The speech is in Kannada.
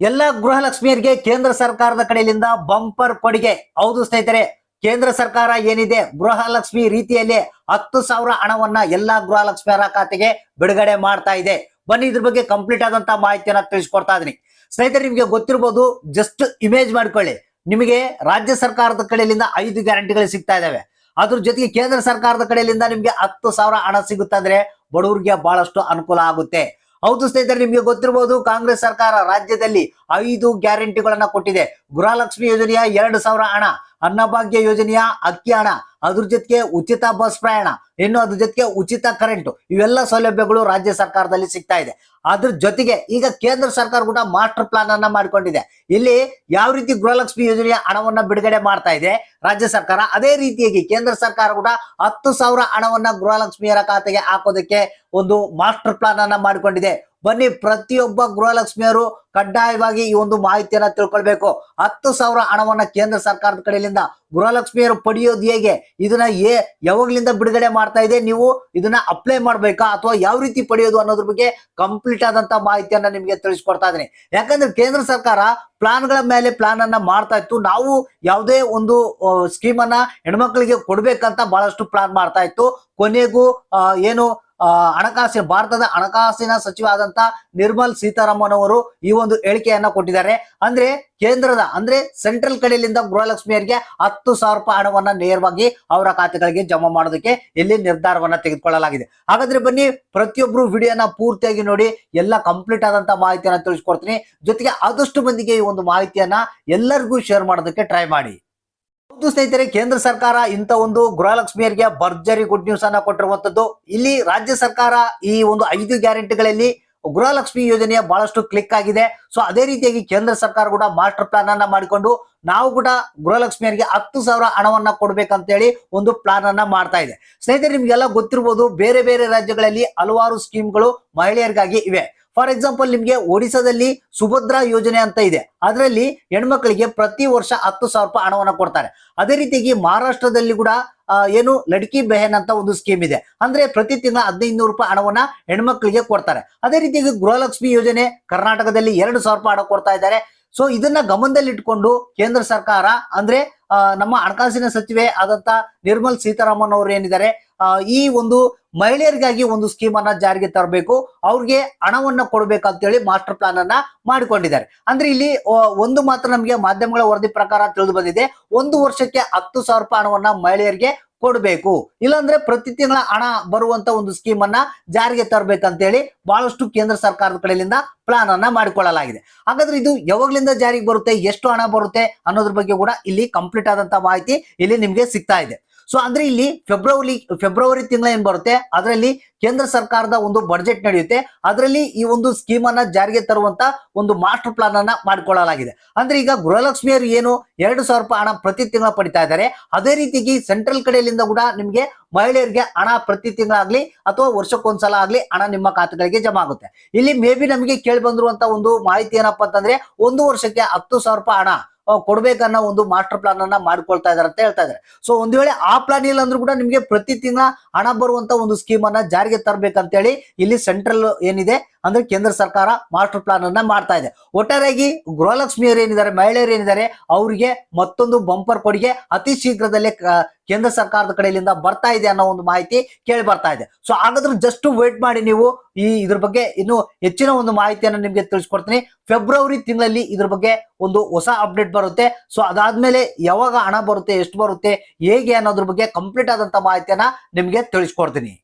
ಎಲ್ಲ ಗೃಹಲಕ್ಷ್ಮಿಯರಿಗೆ ಕೇಂದ್ರ ಸರ್ಕಾರದ ಕಡೆಯಿಂದ ಬಂಪರ್ ಕೊಡುಗೆ. ಹೌದು ಸ್ನೇಹಿತರೆ, ಕೇಂದ್ರ ಸರ್ಕಾರ ಏನಿದೆ? ಗೃಹಲಕ್ಷ್ಮಿ ರೀತಿಯಲ್ಲಿ ಹತ್ತು ಸಾವಿರ ಹಣವನ್ನ ಎಲ್ಲಾ ಗೃಹಲಕ್ಷ್ಮಿಯರ ಖಾತೆಗೆ ಬಿಡುಗಡೆ ಮಾಡ್ತಾ ಇದೆ. ಬನ್ನಿ ಇದ್ರ ಬಗ್ಗೆ ಕಂಪ್ಲೀಟ್ ಆದಂತ ಮಾಹಿತಿಯನ್ನ ತಿಳಿಸ್ಕೊಡ್ತಾ ಇದೀನಿ ಸ್ನೇಹಿತರೆ, ನಿಮ್ಗೆ ಗೊತ್ತಿರ್ಬೋದು ಜಸ್ಟ್ ಇಮೇಜ್ ಮಾಡ್ಕೊಳ್ಳಿ. ನಿಮಗೆ ರಾಜ್ಯ ಸರ್ಕಾರದ ಕಡೆಯಿಂದ ಐದು ಗ್ಯಾರಂಟಿಗಳು ಸಿಗ್ತಾ ಇದಾವೆ. ಅದ್ರ ಜೊತೆಗೆ ಕೇಂದ್ರ ಸರ್ಕಾರದ ಕಡೆಯಿಂದ ನಿಮ್ಗೆ ಹತ್ತು ಸಾವಿರ ಹಣ ಸಿಗುತ್ತಂದ್ರೆ ಬಡವರಿಗೆ ಬಹಳಷ್ಟು ಅನುಕೂಲ ಆಗುತ್ತೆ. ಹೌದು ಸ್ನೇಹಿತರೆ ನಿಮ್ಗೆ ಗೊತ್ತಿರಬಹುದು ಕಾಂಗ್ರೆಸ್ ಸರ್ಕಾರ ರಾಜ್ಯದಲ್ಲಿ ಐದು ಗ್ಯಾರಂಟಿಗಳನ್ನ ಕೊಟ್ಟಿದೆ. ಗೃಹಲಕ್ಷ್ಮಿ ಯೋಜನೆಯ ಎರಡು ಸಾವಿರ ಹಣ, ಅನ್ನಭಾಗ್ಯ ಯೋಜನೆಯ ಅಕ್ಕಿ ಹಣ, ಅದ್ರ ಜೊತೆಗೆ ಉಚಿತ ಬಸ್ ಪ್ರಯಾಣ, ಇನ್ನು ಅದ್ರ ಜೊತೆಗೆ ಉಚಿತ ಕರೆಂಟ್, ಇವೆಲ್ಲ ಸೌಲಭ್ಯಗಳು ರಾಜ್ಯ ಸರ್ಕಾರದಲ್ಲಿ ಸಿಗ್ತಾ ಇದೆ. ಅದ್ರ ಜೊತೆಗೆ ಈಗ ಕೇಂದ್ರ ಸರ್ಕಾರ ಕೂಡ ಮಾಸ್ಟರ್ ಪ್ಲಾನ್ ಅನ್ನ ಮಾಡಿಕೊಂಡಿದೆ. ಇಲ್ಲಿ ಯಾವ ರೀತಿ ಗೃಹಲಕ್ಷ್ಮಿ ಯೋಜನೆಯ ಹಣವನ್ನ ಬಿಡುಗಡೆ ಮಾಡ್ತಾ ಇದೆ, ರಾಜ್ಯ ಸರ್ಕಾರ, ಅದೇ ರೀತಿಯಾಗಿ ಕೇಂದ್ರ ಸರ್ಕಾರ ಕೂಡ ಹತ್ತು ಸಾವಿರ ಹಣವನ್ನ ಗೃಹಲಕ್ಷ್ಮಿಯರ ಖಾತೆಗೆ ಹಾಕೋದಕ್ಕೆ ಒಂದು ಮಾಸ್ಟರ್ ಪ್ಲಾನ್ ಅನ್ನ ಮಾಡಿಕೊಂಡಿದೆ. ಬನ್ನಿ, ಪ್ರತಿಯೊಬ್ಬ ಗೃಹಲಕ್ಷ್ಮಿಯರು ಕಡ್ಡಾಯವಾಗಿ ಈ ಒಂದು ಮಾಹಿತಿಯನ್ನ ತಿಳ್ಕೊಳ್ಬೇಕು. ಹತ್ತು ಸಾವಿರ ಹಣವನ್ನ ಕೇಂದ್ರ ಸರ್ಕಾರದ ಕಡೆಯಿಂದ ಗೃಹಲಕ್ಷ್ಮಿಯರು ಪಡೆಯೋದು ಹೇಗೆ? ಇದನ್ನ ಏ ಯಾವಾಗ್ಲಿಂದ ಬಿಡುಗಡೆ ಮಾಡ್ತಾ ಇದೆ? ನೀವು ಇದನ್ನ ಅಪ್ಲೈ ಮಾಡ್ಬೇಕಾ? ಅಥವಾ ಯಾವ ರೀತಿ ಪಡೆಯೋದು ಅನ್ನೋದ್ರ ಬಗ್ಗೆ ಕಂಪ್ಲೀಟ್ ಆದಂತ ಮಾಹಿತಿಯನ್ನ ನಿಮ್ಗೆ ತಿಳಿಸ್ಕೊಡ್ತಾ ಇದೀನಿ ಯಾಕಂದ್ರೆ ಕೇಂದ್ರ ಸರ್ಕಾರ ಪ್ಲಾನ್ಗಳ ಮೇಲೆ ಪ್ಲಾನ್ ಅನ್ನ ಮಾಡ್ತಾ ಇತ್ತು. ನಾವು ಯಾವುದೇ ಒಂದು ಸ್ಕೀಮ್ ಅನ್ನ ಹೆಣ್ಮಕ್ಳಿಗೆ ಕೊಡ್ಬೇಕಂತ ಬಹಳಷ್ಟು ಪ್ಲಾನ್ ಮಾಡ್ತಾ ಇತ್ತು. ಕೊನೆಗೂ ಏನು ಹಣಕಾಸಿನ, ಭಾರತದ ಹಣಕಾಸಿನ ಸಚಿವ ಆದಂತ ನಿರ್ಮಲ್ ಸೀತಾರಾಮನ್ ಅವರು ಈ ಒಂದು ಹೇಳಿಕೆಯನ್ನ ಕೊಟ್ಟಿದ್ದಾರೆ. ಅಂದ್ರೆ ಕೇಂದ್ರದ, ಅಂದ್ರೆ ಸೆಂಟ್ರಲ್ ಕಡೆಯಿಂದ ಗೃಹಲಕ್ಷ್ಮಿಯರಿಗೆ ಹತ್ತು ಸಾವಿರ ರೂಪಾಯಿ ಹಣವನ್ನ ನೇರವಾಗಿ ಅವರ ಖಾತೆಗಳಿಗೆ ಜಮಾ ಮಾಡೋದಕ್ಕೆ ಇಲ್ಲಿ ನಿರ್ಧಾರವನ್ನ ತೆಗೆದುಕೊಳ್ಳಲಾಗಿದೆ. ಹಾಗಾದ್ರೆ ಬನ್ನಿ, ಪ್ರತಿಯೊಬ್ರು ವಿಡಿಯೋನ ಪೂರ್ತಿಯಾಗಿ ನೋಡಿ, ಎಲ್ಲ ಕಂಪ್ಲೀಟ್ ಆದಂತ ಮಾಹಿತಿಯನ್ನ ತಿಳಿಸ್ಕೊಡ್ತೀನಿ. ಜೊತೆಗೆ ಆದಷ್ಟು ಮಂದಿಗೆ ಈ ಒಂದು ಮಾಹಿತಿಯನ್ನ ಎಲ್ಲರಿಗೂ ಶೇರ್ ಮಾಡೋದಕ್ಕೆ ಟ್ರೈ ಮಾಡಿ. ಹೌದು ಸ್ನೇಹಿತರೆ, ಕೇಂದ್ರ ಸರ್ಕಾರ ಇಂತ ಒಂದು ಗೃಹಲಕ್ಷ್ಮಿಯರಿಗೆ ಭರ್ಜರಿ ಗುಡ್ ನ್ಯೂಸ್ ಅನ್ನ ಕೊಟ್ಟಿರುವಂತದ್ದು ಇಲ್ಲಿ ರಾಜ್ಯ ಸರ್ಕಾರ ಈ ಒಂದು ಐದು ಗ್ಯಾರಂಟಿಗಳಲ್ಲಿ ಗೃಹಲಕ್ಷ್ಮಿ ಯೋಜನೆಯ ಬಹಳಷ್ಟು ಕ್ಲಿಕ್ ಆಗಿದೆ. ಸೊ ಅದೇ ರೀತಿಯಾಗಿ ಕೇಂದ್ರ ಸರ್ಕಾರ ಕೂಡ ಮಾಸ್ಟರ್ ಪ್ಲಾನ್ ಅನ್ನ ಮಾಡಿಕೊಂಡು ನಾವು ಕೂಡ ಗೃಹಲಕ್ಷ್ಮಿಯರಿಗೆ ಹತ್ತು ಸಾವಿರ ಹಣವನ್ನ ಕೊಡ್ಬೇಕಂತೇಳಿ ಒಂದು ಪ್ಲಾನ್ ಅನ್ನ ಮಾಡ್ತಾ ಇದೆ. ಸ್ನೇಹಿತರೆ, ನಿಮ್ಗೆಲ್ಲ ಗೊತ್ತಿರ್ಬೋದು, ಬೇರೆ ಬೇರೆ ರಾಜ್ಯಗಳಲ್ಲಿ ಹಲವಾರು ಸ್ಕೀಮ್ಗಳು ಮಹಿಳೆಯರಿಗಾಗಿ ಇವೆ. ಫಾರ್ ಎಕ್ಸಾಂಪಲ್ ನಿಮ್ಗೆ ಒಡಿಶಾದಲ್ಲಿ ಸುಭದ್ರಾ ಯೋಜನೆ ಅಂತ ಇದೆ. ಅದರಲ್ಲಿ ಹೆಣ್ಮಕ್ಳಿಗೆ ಪ್ರತಿ ವರ್ಷ ಹತ್ತು ಸಾವಿರ ರೂಪಾಯಿ ಹಣವನ್ನ ಕೊಡ್ತಾರೆ. ಅದೇ ರೀತಿಯಾಗಿ ಮಹಾರಾಷ್ಟ್ರದಲ್ಲಿ ಕೂಡ ಏನು ಲಡ್ಕಿ ಬೆಹನ್ ಅಂತ ಒಂದು ಸ್ಕೀಮ್ ಇದೆ. ಅಂದ್ರೆ ಪ್ರತಿ ತಿಂಗಳ ಹದಿನೈದು ರೂಪಾಯಿ ಹಣವನ್ನ ಹೆಣ್ಮಕ್ಳಿಗೆ ಕೊಡ್ತಾರೆ. ಅದೇ ರೀತಿಯಾಗಿ ಗೃಹಲಕ್ಷ್ಮಿ ಯೋಜನೆ ಕರ್ನಾಟಕದಲ್ಲಿ ಎರಡು ಸಾವಿರ ರೂಪಾಯಿ ಹಣ ಕೊಡ್ತಾ ಇದ್ದಾರೆ. ಸೊ ಇದನ್ನ ಗಮನದಲ್ಲಿಟ್ಕೊಂಡು ಕೇಂದ್ರ ಸರ್ಕಾರ, ಅಂದ್ರೆ ನಮ್ಮ ಹಣಕಾಸಿನ ಸಚಿವೆ ಆದಂತ ನಿರ್ಮಲ್ ಸೀತಾರಾಮನ್ ಅವರು ಏನಿದ್ದಾರೆ ಈ ಒಂದು ಮಹಿಳೆಯರಿಗಾಗಿ ಒಂದು ಸ್ಕೀಮ್ ಅನ್ನ ಜಾರಿಗೆ ತರಬೇಕು. ಅವ್ರಿಗೆ ಹಣವನ್ನ ಕೊಡ್ಬೇಕಂತೇಳಿ ಮಾಸ್ಟರ್ ಪ್ಲಾನ್ ಅನ್ನ ಮಾಡಿಕೊಂಡಿದ್ದಾರೆ. ಅಂದ್ರೆ ಇಲ್ಲಿ ಒಂದು ಮಾತ್ರ ನಮಗೆ ಮಾಧ್ಯಮಗಳ ವರದಿ ಪ್ರಕಾರ ತಿಳಿದು ಬಂದಿದೆ. ಒಂದು ವರ್ಷಕ್ಕೆ ಹತ್ತು ಸಾವಿರ ರೂಪಾಯಿ ಹಣವನ್ನ ಮಹಿಳೆಯರಿಗೆ ಕೊಡಬೇಕು. ಇಲ್ಲಾಂದ್ರೆ ಪ್ರತಿ ತಿಂಗಳ ಹಣ ಬರುವಂತ ಒಂದು ಸ್ಕೀಮ್ ಅನ್ನ ಜಾರಿಗೆ ತರಬೇಕಂತೇಳಿ ಬಹಳಷ್ಟು ಕೇಂದ್ರ ಸರ್ಕಾರದ ಕಡೆಯಿಂದ ಪ್ಲಾನ್ ಅನ್ನ ಮಾಡಿಕೊಳ್ಳಲಾಗಿದೆ. ಹಾಗಾದ್ರೆ ಇದು ಯಾವಾಗ್ಲಿಂದ ಜಾರಿಗೆ ಬರುತ್ತೆ, ಎಷ್ಟು ಹಣ ಬರುತ್ತೆ ಅನ್ನೋದ್ರ ಬಗ್ಗೆ ಕೂಡ ಇಲ್ಲಿ ಕಂಪ್ಲೀಟ್ ಆದಂತ ಮಾಹಿತಿ ಇಲ್ಲಿ ನಿಮ್ಗೆ ಸಿಗ್ತಾ ಇದೆ. ಸೊ ಅಂದ್ರೆ ಇಲ್ಲಿ ಫೆಬ್ರವರಿ ಫೆಬ್ರವರಿ ತಿಂಗಳ ಏನ್ ಬರುತ್ತೆ? ಅದರಲ್ಲಿ ಕೇಂದ್ರ ಸರ್ಕಾರದ ಒಂದು ಬಜೆಟ್ ನಡೆಯುತ್ತೆ. ಅದರಲ್ಲಿ ಈ ಒಂದು ಸ್ಕೀಮ್ ಅನ್ನ ಜಾರಿಗೆ ತರುವಂತ ಒಂದು ಮಾಸ್ಟರ್ ಪ್ಲಾನ್ ಅನ್ನ ಮಾಡಿಕೊಳ್ಳಲಾಗಿದೆ. ಅಂದ್ರೆ ಈಗ ಗೃಹಲಕ್ಷ್ಮಿಯರು ಏನು ಎರಡು ಸಾವಿರ ರೂಪಾಯಿ ಹಣ ಪ್ರತಿ ತಿಂಗಳ ಪಡಿತಾ ಇದ್ದಾರೆ. ಅದೇ ರೀತಿಗೆ ಸೆಂಟ್ರಲ್ ಕಡೆಯಿಂದ ಕೂಡ ನಿಮ್ಗೆ ಮಹಿಳೆಯರಿಗೆ ಹಣ ಪ್ರತಿ ತಿಂಗಳಾಗ್ಲಿ ಅಥವಾ ವರ್ಷಕ್ಕೊಂದ್ಸಲ ಆಗ್ಲಿ ಹಣ ನಿಮ್ಮ ಖಾತೆಗಳಿಗೆ ಜಮಾ ಆಗುತ್ತೆ. ಇಲ್ಲಿ ಮೇ ಬಿ ನಮಗೆ ಕೇಳಿ ಬಂದಿರುವಂತ ಒಂದು ಮಾಹಿತಿ ಏನಪ್ಪಾ ಅಂತಂದ್ರೆ ಒಂದು ವರ್ಷಕ್ಕೆ ಹತ್ತು ಸಾವಿರ ರೂಪಾಯಿ ಹಣ ಕೊಡ್ಬೇಕನ್ನೋ ಒಂದು ಮಾಸ್ಟರ್ ಪ್ಲಾನ್ ಅನ್ನ ಮಾಡ್ಕೊಳ್ತಾ ಇದಾರೆ ಅಂತ ಹೇಳ್ತಾ ಇದಾರೆ. ಸೊ ಒಂದ್ ವೇಳೆ ಆ ಪ್ಲಾನ್ ಇಲ್ಲ ಅಂದ್ರೂ ಕೂಡ ನಿಮ್ಗೆ ಪ್ರತಿ ತಿಂಗಳ ಹಣ ಬರುವಂತ ಒಂದು ಸ್ಕೀಮ್ ಅನ್ನ ಜಾರಿಗೆ ತರಬೇಕಂತೇಳಿ ಇಲ್ಲಿ ಸೆಂಟ್ರಲ್ ಏನಿದೆ ಅಂದ್ರೆ ಕೇಂದ್ರ ಸರ್ಕಾರ ಮಾಸ್ಟರ್ ಪ್ಲಾನ್ ಅನ್ನ ಮಾಡ್ತಾ ಇದೆ. ಒಟ್ಟಾರೆಯಾಗಿ ಗೃಹಲಕ್ಷ್ಮಿಯರು ಏನಿದ್ದಾರೆ ಮಹಿಳೆಯರು ಏನಿದ್ದಾರೆ, ಅವರಿಗೆ ಮತ್ತೊಂದು ಬಂಪರ್ ಕೊಡುಗೆ ಅತಿ ಶೀಘ್ರದಲ್ಲೇ ಕೇಂದ್ರ ಸರ್ಕಾರದ ಕಡೆಯಿಂದ ಬರ್ತಾ ಇದೆ ಅನ್ನೋ ಒಂದು ಮಾಹಿತಿ ಕೇಳಿ ಬರ್ತಾ ಇದೆ. ಸೊ ಹಾಗಾದ್ರೆ ಜಸ್ಟ್ ವೇಟ್ ಮಾಡಿ ನೀವು ಈ ಇದ್ರ ಬಗ್ಗೆ ಇನ್ನು ಹೆಚ್ಚಿನ ಒಂದು ಮಾಹಿತಿಯನ್ನು ನಿಮಗೆ ತಿಳಿಸ್ಕೊಡ್ತೀನಿ. ಫೆಬ್ರವರಿ ತಿಂಗಳಲ್ಲಿ ಇದ್ರ ಬಗ್ಗೆ ಒಂದು ಹೊಸ ಅಪ್ಡೇಟ್ ಬರುತ್ತೆ. ಸೊ ಅದಾದ್ಮೇಲೆ ಯಾವಾಗ ಹಣ ಬರುತ್ತೆ, ಎಷ್ಟು ಬರುತ್ತೆ, ಹೇಗೆ ಅನ್ನೋದ್ರ ಬಗ್ಗೆ ಕಂಪ್ಲೀಟ್ ಆದಂತ ಮಾಹಿತಿಯನ್ನ ನಿಮ್ಗೆ ತಿಳಿಸ್ಕೊಡ್ತೀನಿ.